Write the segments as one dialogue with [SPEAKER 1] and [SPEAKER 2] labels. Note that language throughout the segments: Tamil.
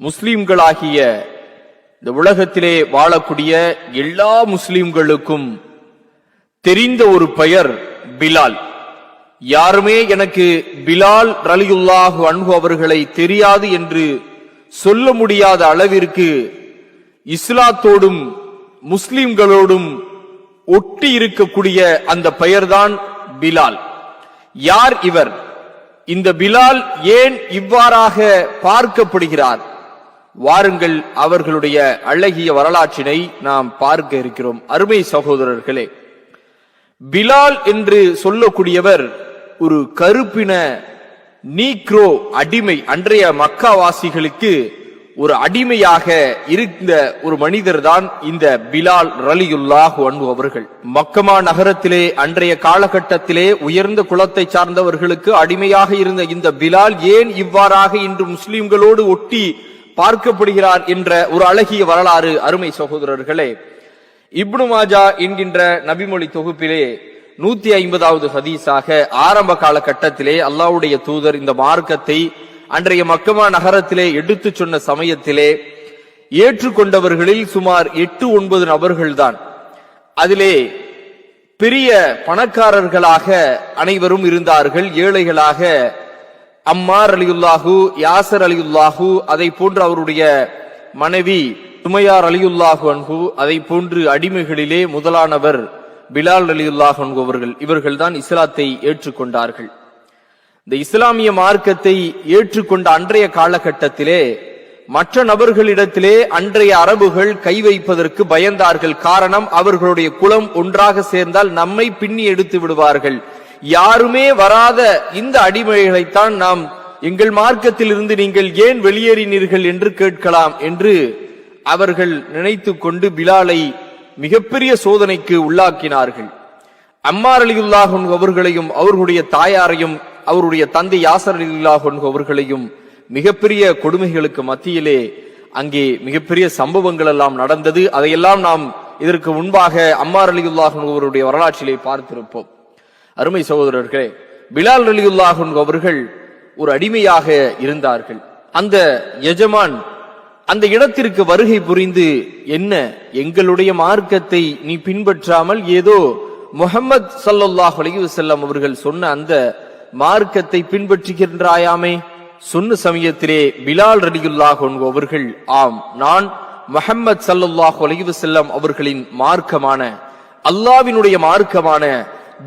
[SPEAKER 1] முஸ்லிம்களாகிய இந்த உலகத்திலே வாழக்கூடிய எல்லா முஸ்லிம்களுக்கும் தெரிந்த ஒரு பெயர் பிலால். யாருமே எனக்கு பிலால் ரலியுல்லாஹு அன்பு அவர்களை தெரியாது என்று சொல்ல முடியாத அளவிற்கு இஸ்லாத்தோடும் முஸ்லிம்களோடும் ஒட்டி இருக்கக்கூடிய அந்த பெயர்தான் பிலால். யார் இவர்? இந்த பிலால் ஏன் இவ்வாறாக பார்க்கப்படுகிறார்? வாருங்கள் அவர்களுடைய அழகிய வரலாற்றினை நாம் பார்க்க இருக்கிறோம். அருமை சகோதரர்களே பிலால் என்று சொல்லக்கூடியவர் ஒரு கருப்பின நீக்ரோ அடிமை அன்றைய மக்காவாசிகளுக்கு ஒரு அடிமையாக இருந்த ஒரு மனிதர் தான் இந்த பிலால் ரலியுல்லாஹு அன்பு அவர்கள். மக்கமா நகரத்திலே அன்றைய காலகட்டத்திலே உயர்ந்த குலத்தை சார்ந்தவர்களுக்கு அடிமையாக இருந்த இந்த பிலால் ஏன் இவ்வாறாக இன்று முஸ்லிம்களோடு ஒட்டி பார்க்கப்படுகிறார் என்ற ஒரு அழகிய வரலாறு அருமை சகோதரர்களே. இப்னு மாஜா என்கின்ற நபிமொழி தொகுப்பிலே நூத்தி ஐம்பதாவது ஹதீஸாக ஆரம்ப கால கட்டத்திலே அல்லாவுடைய தூதர் இந்த மார்க்கத்தை அன்றைய மக்கமா நகரத்திலே எடுத்துச் சொன்ன சமயத்திலே ஏற்றுக்கொண்டவர்களில் சுமார் எட்டு ஒன்பது நபர்கள்தான். அதிலே பெரிய பணக்காரர்களாக அனைவரும் இருந்தார்கள். ஏழைகளாக அம்மார் அலியுல்லாஹு யாசர் அலியுல்லாஹு அதை போன்று அவருடைய மனைவி சுமையார் அலியுல்லாஹு அன்ஹு அதை போன்று அடிமைகளிலே முதலானவர் பிலால் அலியுல்லாஹு அன்ஹு அவர்கள் இவர்கள்தான் இஸ்லாத்தை ஏற்றுக்கொண்டார்கள். இந்த இஸ்லாமிய மார்க்கத்தை ஏற்றுக்கொண்ட அன்றைய காலகட்டத்திலே மற்ற நபர்களிடத்திலே அன்றைய அரபுகள் கை வைப்பதற்கு பயந்தார்கள். காரணம் அவர்களுடைய குலம் ஒன்றாக சேர்ந்தால் நம்மை பின்னி எடுத்து விடுவார்கள். யாருமே வராத இந்த அடிமைகளைத்தான் நாம் எங்கள் மார்க்கத்தில் இருந்து நீங்கள் ஏன் வெளியேறினீர்கள் என்று கேட்கலாம் என்று அவர்கள் நினைத்து கொண்டு பிலாலை மிகப்பெரிய சோதனைக்கு உள்ளாக்கினார்கள். அம்மார் அலியுல்லாஹன் அவர்களையும் அவர்களுடைய தாயாரையும் அவருடைய தந்தை யாசர் அலியுல்லாஹன் அவர்களையும் மிகப்பெரிய கொடுமைகளுக்கு மத்தியிலே அங்கே மிகப்பெரிய சம்பவங்கள் எல்லாம் நடந்தது. அதையெல்லாம் நாம் இதற்கு முன்பாக அம்மார் அலியுல்லாஹன் அவருடைய வரலாற்றிலே பார்த்திருப்போம். அருமை சகோதரர்களே பிலால் அலியுல்லாஹன் அவர்கள் ஒரு அடிமையாக இருந்தார்கள். அந்த எஜமான் அந்த இடத்திற்கு வருகை புரிந்து என்ன எங்களுடைய மார்க்கத்தை நீ பின்பற்றாமல் ஏதோ முகமது சல்லாஹ் அலைஹி அவர்கள் சொன்ன அந்த மார்க்கத்தை பின்பற்றுகின்றாயாமே? சொன்ன சமயத்திலே பிலால் ரலியுல்லாஹ் அவர்கள் ஆம் நான் முகமது சல்லுல்லாஹ் அலைஹி அவர்களின் மார்க்கமான அல்லாவினுடைய மார்க்கமான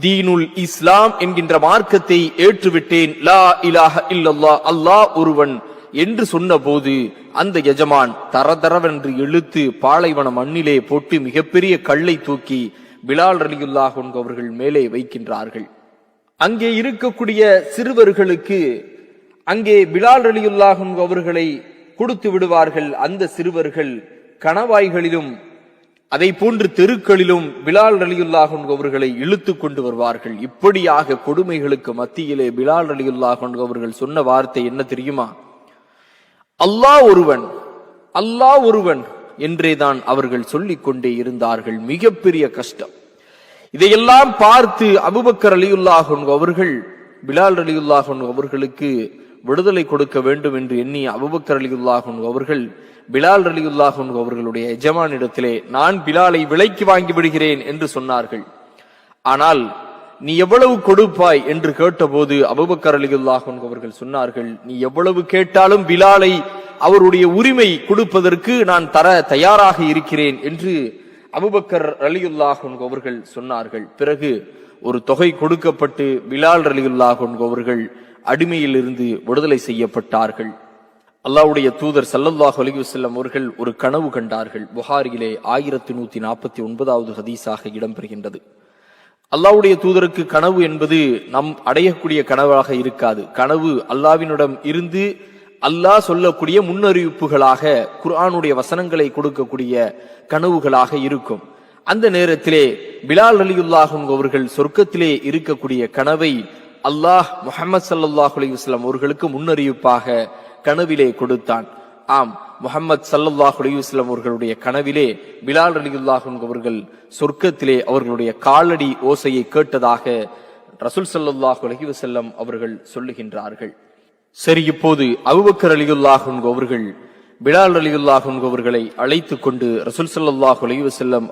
[SPEAKER 1] தீனுல் இஸ்லாம் என்கின்ற மார்க்கத்தை ஏற்றுவிட்டேன். லா இலாஹ இல்லல்லா அல்லாஹ் ஒருவன் என்று சொன்னபோது அந்த எஜமான் தரதரவென்று இழுத்து பாலைவன மண்ணிலே போட்டு மிகப்பெரிய கல்லை தூக்கி பிலால் ரலியுல்லாஹ் அவர்கள் மேலே வைக்கின்றார்கள். அங்கே இருக்கக்கூடிய சிறுவர்களுக்கு அங்கே பிலால் ரலியுல்லாஹ் அவர்களை கொடுத்து விடுவார்கள். அந்த சிறுவர்கள் கணவாய்களிலும் அதை போன்று தெருக்களிலும் பிலால் ரலியுல்லாஹ் அவர்களை இழுத்து கொண்டு வருவார்கள். இப்படியாக கொடுமைகளுக்கு மத்தியிலே பிலால் ரலியுல்லாஹ் அவர்கள் சொன்ன வார்த்தை என்ன தெரியுமா? அல்லாஹ் ஒருவன் அல்லாஹ் ஒருவன் என்றேதான் அவர்கள் சொல்லிக் கொண்டே இருந்தார்கள். மிகப்பெரிய கஷ்டம். இதையெல்லாம் பார்த்து அபுபக்கர் அலியுல்லாஹன் அவர்கள் பிலால் அலியுல்லாஹன் அவர்களுக்கு விடுதலை கொடுக்க வேண்டும் என்று எண்ணி அபுபக்கர் அலியுல்லாஹன் அவர்கள் பிலால் அலியுல்லாஹன் அவர்களுடைய எஜமானிடத்திலே நான் பிலாலை விலைக்கு வாங்கி விடுகிறேன் என்று சொன்னார்கள். ஆனால் நீ எவ்வளவு கொடுப்பாய்? என்று கேட்டபோது அபுபக்கர் அலிகுல்லாஹன் அவர்கள் சொன்னார்கள் நீ எவ்வளவு கேட்டாலும் பிலாலை அவருடைய உரிமை கொடுப்பதற்கு நான் தர தயாராக இருக்கிறேன் என்று அபுபக்கர் அலியுல்லாஹன் அவர்கள் சொன்னார்கள். பிறகு ஒரு தொகை கொடுக்கப்பட்டு பிலால் அலியுல்லாஹன் அவர்கள் அடிமையிலிருந்து விடுதலை செய்யப்பட்டார்கள். அல்லாவுடைய தூதர் சல்லல்லாஹு அலிவசல்லம் அவர்கள் ஒரு கனவு கண்டார்கள். புகாரிலே ஆயிரத்தி நூத்தி நாற்பத்தி ஒன்பதாவது ஹதீஸாக இடம்பெறுகின்றது. அல்லாவுடைய தூதருக்கு கனவு என்பது நம் அடையக்கூடிய கனவாக இருக்காது. கனவு அல்லாவினிடம் இருந்து அல்லாஹ் சொல்லக்கூடிய முன்னறிவிப்புகளாக குர்ஆனுடைய வசனங்களை கொடுக்கக்கூடிய கனவுகளாக இருக்கும். அந்த நேரத்திலே பிலால் அலியுல்லாஹும் அவர்கள் சொர்க்கத்திலே இருக்கக்கூடிய கனவை அல்லாஹ் முஹமது சல்லாஹ் அலி வஸ்லாம் அவர்களுக்கு முன்னறிவிப்பாக கனவிலே கொடுத்தான். ஆம் முகமது ஸல்லல்லாஹு அலைஹி அவர்களுடைய கனவிலே பிலால் ரலியல்லாஹு அவர்கள் சொர்க்கத்திலே அவர்களுடைய காலடி ஓசையை கேட்டதாக ரசூல் ஸல்லல்லாஹு அலைஹி அவர்கள் சொல்லுகின்றார்கள். சரி இப்போது அபுபக்கர் ரலியல்லாஹு அவர்கள் பிலால் அலியுல்லாஹ் அவர்களை அழைத்து கொண்டு ரசூல் ஸல்லல்லாஹு அலைஹி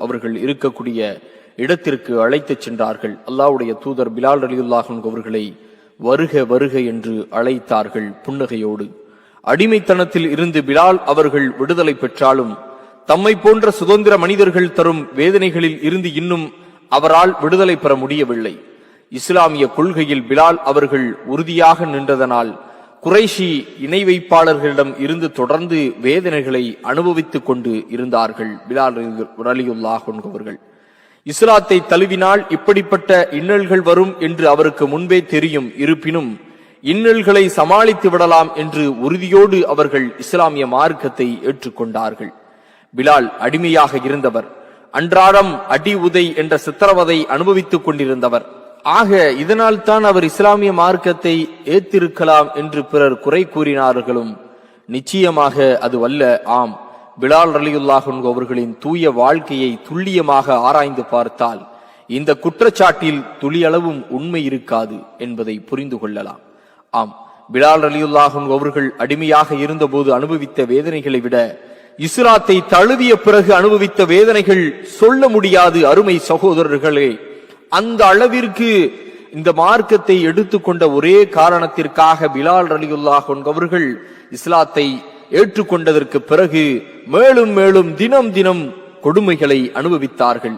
[SPEAKER 1] அவர்கள் இருக்கக்கூடிய இடத்திற்கு அழைத்துச் சென்றார்கள். அல்லாஹ்வுடைய தூதர் பிலால் அலியுல்லாஹ் அவர்களை வருக வருக என்று அழைத்தார்கள் புன்னகையோடு. அடிமைத்தனத்தில் இருந்து பிலால் அவர்கள் விடுதலை பெற்றாலும் தம்மை போன்ற சுதந்திர மனிதர்கள் தரும் வேதனைகளில் இருந்து இன்னும் அவரால் விடுதலை பெற முடியவில்லை. இஸ்லாமிய கொள்கையில் பிலால் அவர்கள் உறுதியாக நின்றதனால் குறைஷி இணை வைப்பாளர்களிடம் இருந்து தொடர்ந்து வேதனைகளை அனுபவித்துக் கொண்டு இருந்தார்கள் பிலால் ரலியுல்லாஹ் அவர்கள் இஸ்லாத்தை தழுவினால் இப்படிப்பட்ட இன்னல்கள் வரும் என்று அவருக்கு முன்பே தெரியும். இருப்பினும் இன்னல்களை சமாளித்து விடலாம் என்று உறுதியோடு அவர்கள் இஸ்லாமிய மார்க்கத்தை ஏற்றுக்கொண்டார்கள். பிலால் அடிமையாக இருந்தவர். அன்றாடம் அடி உதை என்ற சித்திரவதை அனுபவித்துக் கொண்டிருந்தவர். ஆக இதனால் தான் அவர் இஸ்லாமிய மார்க்கத்தை ஏத்திருக்கலாம் என்று பிறர் குறை கூறினார்களும். நிச்சயமாக அது வல்ல ஆம். பிலால் ரலியுல்லாஹன் அவர்களின் தூய வாழ்க்கையை துல்லியமாக ஆராய்ந்து பார்த்தால் இந்த குற்றச்சாட்டில் துளியளவும் உண்மை இருக்காது என்பதை புரிந்து கொள்ளலாம். ஆம். பிலால் ரலியுல்லாஹன் அவர்கள் அடிமையாக இருந்தபோது அனுபவித்த வேதனைகளை விட இஸ்லாத்தை தழுவிய பிறகு அனுபவித்த வேதனைகள் சொல்ல முடியாது அருமை சகோதரர்களே. அந்த அளவிற்கு இந்த மார்க்கத்தை எடுத்துக்கொண்ட ஒரே காரணத்திற்காக பிலால் ரலியுல்லாஹ் அவர்கள் இஸ்லாத்தை ஏற்றுக்கொண்டதற்கு பிறகு மேலும் மேலும் தினம் தினம் கொடுமைகளை அனுபவித்தார்கள்.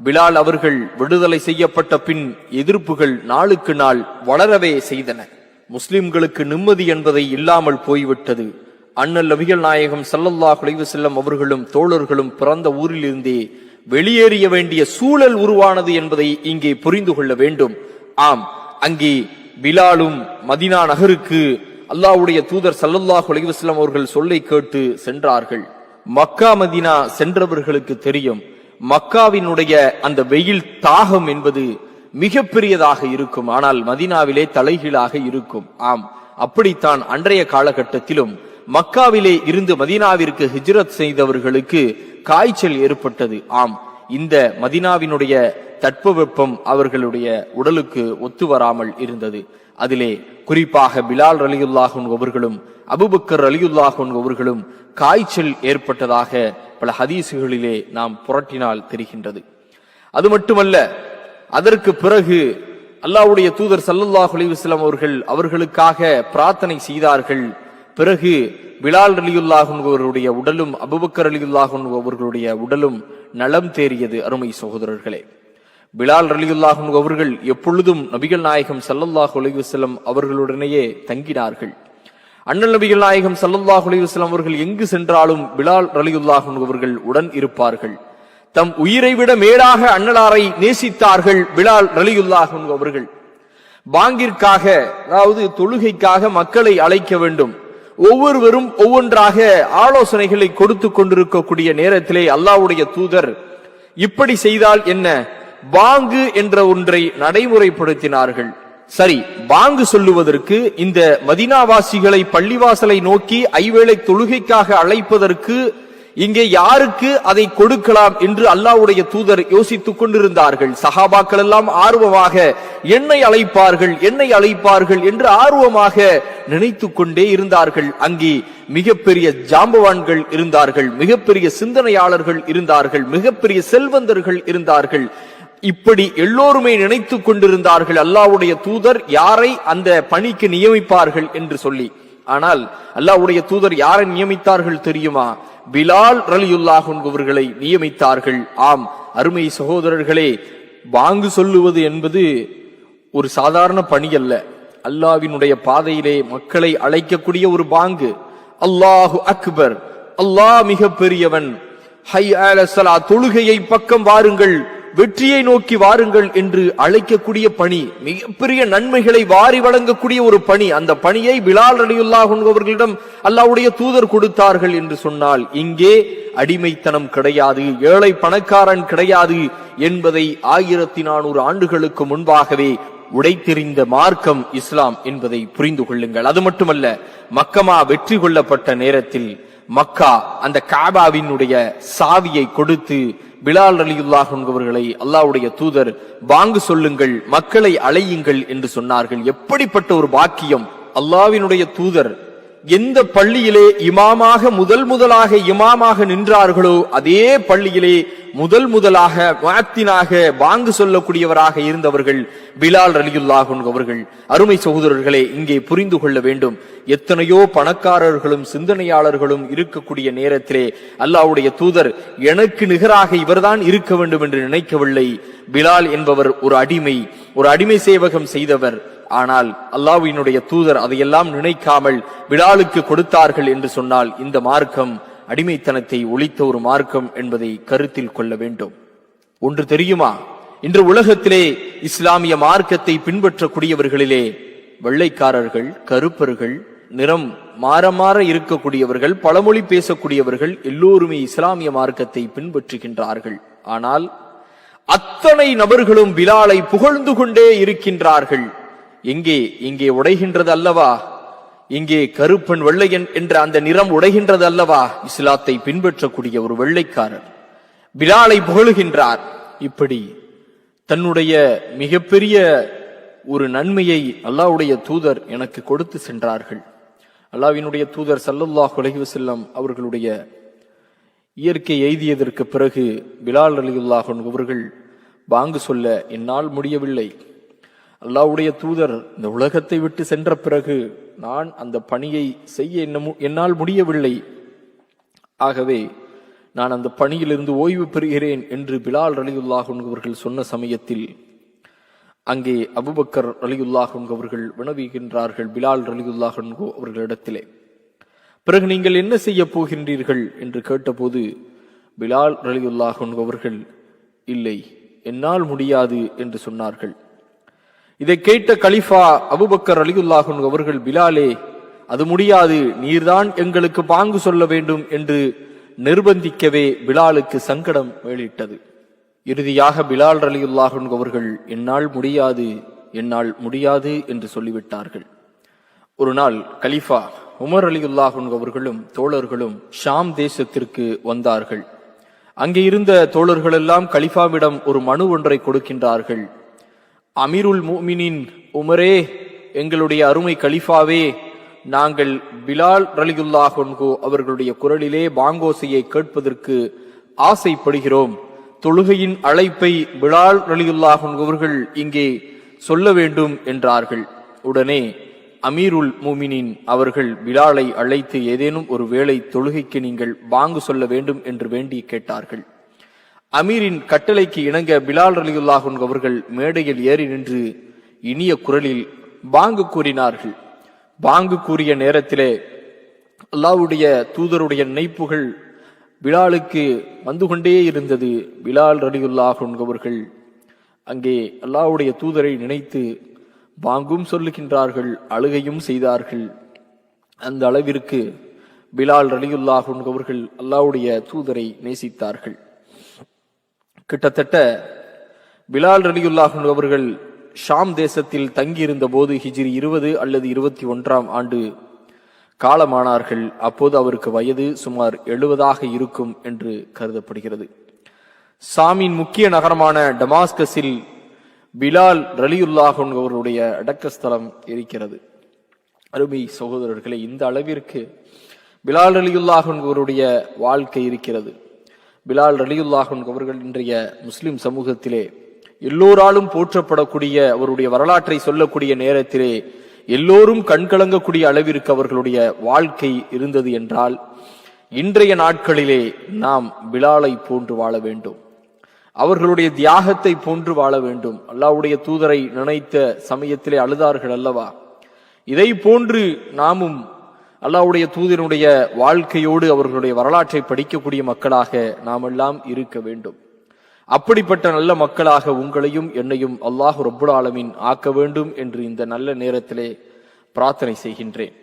[SPEAKER 1] பிலால் அவர்கள் விடுதலை செய்யப்பட்ட பின் எதிர்ப்புகள் நாளுக்கு நாள் வளரவே செய்தன. முஸ்லிம்களுக்கு நிம்மதி என்பதை இல்லாமல் போய்விட்டது. அண்ணல் நபிகள் நாயகம் சல்லல்லாஹ் குலைவு செல்லம் அவர்களும் தோழர்களும் பிறந்த ஊரிலிருந்தே வெளியேறிய வேண்டிய சூழல் உருவானது என்பதை இங்கே புரிந்து கொள்ள வேண்டும். ஆம் அங்கே பிலாலும் மதினா நகருக்கு அல்லாஹ்வுடைய தூதர் சல்லல்லாஹ் அலைஹி செல்லம் அவர்கள் சொல்லை கேட்டு சென்றார்கள். மக்கா மதினா சென்றவர்களுக்கு தெரியும். மக்காவினுடைய அந்த வெயில் தாகம் என்பது மிகப்பெரியதாக இருக்கும். ஆனால் மதினாவிலே தலைகீழாக இருக்கும். ஆம். அப்படித்தான் அன்றைய காலகட்டத்திலும் மக்காவிலே இருந்து மதீனாவிற்கு ஹிஜ்ரத் செய்தவர்களுக்கு காய்ச்சல் ஏற்பட்டது. ஆம். இந்த மதீனாவினுடைய தட்பவெப்பம் அவர்களுடைய உடலுக்கு ஒத்து வராமல் இருந்தது. அதிலே குறிப்பாக பிலால் ரலியுல்லாஹன் அவர்களும் அபுபக்கர் ரலியுல்லாஹன் அவர்களும் காய்ச்சல் ஏற்பட்டதாக பல ஹதீசுகளிலே நாம் புரட்டினால் தெரிகின்றது. அது மட்டுமல்ல அதற்கு பிறகு அல்லாஹ்வுடைய தூதர் சல்லுல்லாஹ் அலைஹி அவர்கள் அவர்களுக்காக பிரார்த்தனை செய்தார்கள். பிறகு பிலால் அலியுல்லாஹன் உடலும் அபுபக்கர் அலியுல்லாஹன் அவர்களுடைய உடலும் நலம் தேறியது அருமை சகோதரர்களே. பிலால் அலியுல்லாஹன் அவர்கள் எப்பொழுதும் நபிகள் நாயகம் சல்லல்லாஹ் அலைஹி அவர்களுடனேயே தங்கினார்கள். அண்ணல் நபிகள் நாயகம் சல்லல்லாஹ் அலைஹி அவர்கள் எங்கு சென்றாலும் பிலால் அலியுல்லாஹன் அவர்கள் உடன் இருப்பார்கள். தம் உயிரை விட மேலாக அண்ணலாரை நேசித்தார்கள் பிலால் ரலியுல்லாஹன் அவர்கள். பாங்கிற்காக அதாவது தொழுகைக்காக மக்களை அழைக்க வேண்டும். ஒவ்வொருவரும் ஒவ்வொன்றாக ஆலோசனைகளை கொடுத்து கொண்டிருக்கக்கூடிய நேரத்திலே அல்லாவுடைய தூதர் இப்படி செய்தால் என்ன? பாங்கு என்ற ஒன்றை நடைமுறைப்படுத்தினார்கள். சரி பாங்கு சொல்லுவதற்கு இந்த மதினாவாசிகளை பள்ளிவாசலை நோக்கி ஐவேளை தொழுகைக்காக அழைப்பதற்கு இங்கே யாருக்கு அதை கொடுக்கலாம் என்று அல்லாவுடைய தூதர் யோசித்துக் கொண்டிருந்தார்கள். சஹாபாக்கள் எல்லாம் ஆர்வமாக என்னை அழைப்பார்கள் என்னை அழைப்பார்கள் என்று ஆர்வமாக நினைத்துக் கொண்டே இருந்தார்கள். அங்கே மிகப்பெரிய ஜாம்பவான்கள் இருந்தார்கள் மிகப்பெரிய சிந்தனையாளர்கள் இருந்தார்கள் மிகப்பெரிய செல்வந்தர்கள் இருந்தார்கள். இப்படி எல்லோருமே நினைத்துக் கொண்டிருந்தார்கள். அல்லாவுடைய தூதர் யாரை அந்த பணிக்கு நியமிப்பார்கள் என்று சொல்லி. ஆனால் அல்லாவுடைய தூதர் யாரை நியமித்தார்கள் தெரியுமா? பிலால் ரலியுல்லாஹ் என்பவர்களை நியமித்தார்கள். ஆம் அருமை சகோதரர்களே வாங்கு சொல்லுவது என்பது ஒரு சாதாரண பணி அல்ல. அல்லாவினுடைய பாதையிலே மக்களை அழைக்கக்கூடிய ஒரு பாங்கு. அல்லாஹு அக்பர் அல்லாஹ் மிக பெரியவன் ஹை அலசலா தொழுகையை பக்கம் வாருங்கள். வெற்றியை நோக்கி வாருங்கள் என்று அழைக்கக்கூடிய பணி மிகப்பெரிய நன்மைகளை வாரி வழங்கக்கூடிய ஒரு பணி. அந்த பணியை பிலால் அலியுல்லாஹ் அவர்களிடம் அல்லாவுடைய தூதர் கொடுத்தார்கள் என்று சொன்னால் இங்கே அடிமைத்தனம் கிடையாது ஏழை பணக்காரன் கிடையாது என்பதை ஆயிரத்தி நானூறு ஆண்டுகளுக்கு முன்பாகவே உடைத்தெறிந்த மார்க்கம் இஸ்லாம் என்பதை புரிந்து கொள்ளுங்கள். அது மட்டுமல்ல மக்கமா வெற்றி கொள்ளப்பட்ட நேரத்தில் மக்கா அந்த காபாவினுடைய சாவியை கொடுத்து பிலால் அலியுல்லாஹ் என்பவர்களை அல்லாவுடைய தூதர் வாங்கு சொல்லுங்கள் மக்களை அழையுங்கள் என்று சொன்னார்கள். எப்படிப்பட்ட ஒரு பாக்கியம்? அல்லாவினுடைய தூதர் எந்த பள்ளியிலே இமாமாக முதல் முதலாக இமாமாக நின்றார்களோ அதே பள்ளியிலே முதல் முதலாக வாத்தினாக வாங்கு சொல்லக்கூடியவராக இருந்தவர்கள் பிலால் ரலியுல்லாஹன் அவர்கள். அருமை சகோதரர்களே இங்கே புரிந்து கொள்ள வேண்டும். எத்தனையோ பணக்காரர்களும் சிந்தனையாளர்களும் இருக்கக்கூடிய நேரத்திலே அல்லாவுடைய தூதர் எனக்கு நிகராக இவர்தான் இருக்க வேண்டும் என்று நினைக்கவில்லை. பிலால் என்பவர் ஒரு அடிமை ஒரு அடிமை சேவகம் செய்தவர். ஆனால் அல்லாஹ்வினுடைய தூதர் அதையெல்லாம் நினைக்காமல் பிலாலுக்கு கொடுத்தார்கள் என்று சொன்னால் இந்த மார்க்கம் அடிமைத்தனத்தை ஒழித்த ஒரு மார்க்கம் என்பதை கருத்தில் கொள்ள வேண்டும். ஒன்று தெரியுமா? இன்று உலகத்திலே இஸ்லாமிய மார்க்கத்தை பின்பற்றக்கூடியவர்களிலே வெள்ளைக்காரர்கள் கருப்பர்கள் நிறம் மாற மாற இருக்கக்கூடியவர்கள் பழமொழி பேசக்கூடியவர்கள் எல்லோருமே இஸ்லாமிய மார்க்கத்தை பின்பற்றுகின்றார்கள். ஆனால் அத்தனை நபர்களும் பிலாலை புகழ்ந்து கொண்டே இருக்கின்றார்கள். எங்கே? இங்கே உடைகின்றது அல்லவா? இங்கே கருப்பன் வெள்ளையன் என்ற அந்த நிறம் உடைகின்றது அல்லவா இஸ்லாத்தை பின்பற்றக்கூடிய ஒரு வெள்ளைக்காரர். பிலாலை புகழுகின்றார். இப்படி தன்னுடைய மிகப்பெரிய ஒரு நன்மையை அல்லாஹ்வுடைய தூதர் எனக்கு கொடுத்து சென்றார்கள். அல்லாஹ்வினுடைய தூதர் சல்லுல்லாஹ் அலைஹி செல்லம் அவர்களுடைய இயற்கை எய்தியதற்கு பிறகு பிலால் அலியுல்லாஹன் அவர்கள் வாங்கு சொல்ல என்னால் முடியவில்லை. அல்லாவுடைய தூதர் இந்த உலகத்தை விட்டு சென்ற பிறகு நான் அந்த பணியை செய்ய என்னால் முடியவில்லை. ஆகவே நான் அந்த பணியிலிருந்து ஓய்வு பெறுகிறேன் என்று பிலால் அலியுல்லாஹன் அவர்கள் சொன்ன சமயத்தில் அங்கே அபுபக்கர் அலியுல்லாஹன் அவர்கள் வினவுகின்றார்கள் பிலால் அலியுல்லாஹன் அவர்களிடத்திலே. பிறகு நீங்கள் என்ன செய்ய போகின்றீர்கள் என்று கேட்டபோது பிலால் ரலியுல்லாஹன் அவர்கள் இல்லை என்னால் முடியாது என்று சொன்னார்கள். இதை கேட்ட கலிஃபா அபுபக்கர் அலியுல்லாஹன் அவர்கள் பிலாலே அது முடியாது நீர்தான் எங்களுக்கு பாங்கு சொல்ல வேண்டும் என்று நிர்பந்திக்கவே பிலாலுக்கு சங்கடம் மேலிட்டது இறுதியாக பிலால் அலியுல்லாஹன் அவர்கள் என்னால் முடியாது என்னால் முடியாது என்று சொல்லிவிட்டார்கள். ஒரு நாள் கலிஃபா உமர் அலியுல்லாஹன் அவர்களும் தோழர்களும் ஷாம் தேசத்திற்கு வந்தார்கள். அங்கே இருந்த தோழர்களெல்லாம் கலிஃபாவிடம் ஒரு மனு ஒன்றை கொடுக்கின்றார்கள். அமீருல் மூமினின் உமரே எங்களுடைய அருமை கலிஃபாவே நாங்கள் பிலால் ரலியுல்லாஹன்கோ அவர்களுடைய குரலிலே பாங்கோசையை கேட்பதற்கு ஆசைப்படுகிறோம். தொழுகையின் அழைப்பை பிலால் ரலியுல்லாஹன் அவர்கள் இங்கே சொல்ல வேண்டும் என்றார்கள். உடனே அமீருல் மூமினின் அவர்கள் பிலாலை அழைத்து ஏதேனும் ஒரு வேளை தொழுகைக்கு நீங்கள் பாங்கு சொல்ல வேண்டும் என்று வேண்டி கேட்டார்கள். அமீரின் கட்டளைக்கு இணங்க பிலால் ரலியுல்லாஹுன் அவர்கள் மேடையில் ஏறி நின்று இனிய குரலில் பாங்கு கூறினார்கள். பாங்கு கூறிய நேரத்திலே அல்லாவுடைய தூதருடைய நினைப்புகள் பிலாலுக்கு வந்து கொண்டே இருந்தது. பிலால் ரலியுல்லாஹன் அவர்கள் அங்கே அல்லாஹ்வுடைய தூதரை நினைத்து பாங்கும் சொல்லுகின்றார்கள் அழுகையும் செய்தார்கள். அந்த அளவிற்கு பிலால் ரலியுல்லாஹன் அவர்கள் அல்லாவுடைய தூதரை நேசித்தார்கள். கிட்டத்தட்ட பிலால் ரலியுல்லாஹன் அவர்கள் ஷாம் தேசத்தில் தங்கியிருந்த போது ஹிஜ்ரி இருபது அல்லது இருபத்தி ஒன்றாம் ஆண்டு காலமானார்கள். அப்போது அவருக்கு வயது சுமார் எழுபதாக இருக்கும் என்று கருதப்படுகிறது. சாமின் முக்கிய நகரமான டமாஸ்கஸில் பிலால் ரலியுல்லாஹன் அவருடைய அடக்கஸ்தலம் இருக்கிறது. அருமை சகோதரர்களே இந்த அளவிற்கு பிலால் ரலியுல்லாஹன் அவருடைய வாழ்க்கை இருக்கிறது. பிலால் ரலியுல்லாஹன் அவர்கள் இன்றைய முஸ்லிம் சமூகத்திலே எல்லோராலும் போற்றப்படக்கூடிய அவருடைய வரலாற்றை சொல்லக்கூடிய நேரத்திலே எல்லோரும் கண்கலங்கக்கூடிய அளவிற்கு அவர்களுடைய வாழ்க்கை இருந்தது என்றால் இன்றைய நாட்களிலே நாம் பிலாலை போன்று வாழ வேண்டும். அவர்களுடைய தியாகத்தை போன்று வாழ வேண்டும். அல்லாவுடைய தூதரை நினைத்த சமயத்திலே அழுதார்கள் அல்லவா? இதை போன்று நாமும் அல்லாவுடைய தூதனுடைய வாழ்க்கையோடு அவர்களுடைய வரலாற்றை படிக்கக்கூடிய மக்களாக நாம் எல்லாம் இருக்க வேண்டும். அப்படிப்பட்ட நல்ல மக்களாக உங்களையும் என்னையும் அல்லாஹ் ரபுல் ஆலமின் ஆக்க வேண்டும் என்று இந்த நல்ல நேரத்திலே பிரார்த்தனை செய்கின்றேன்.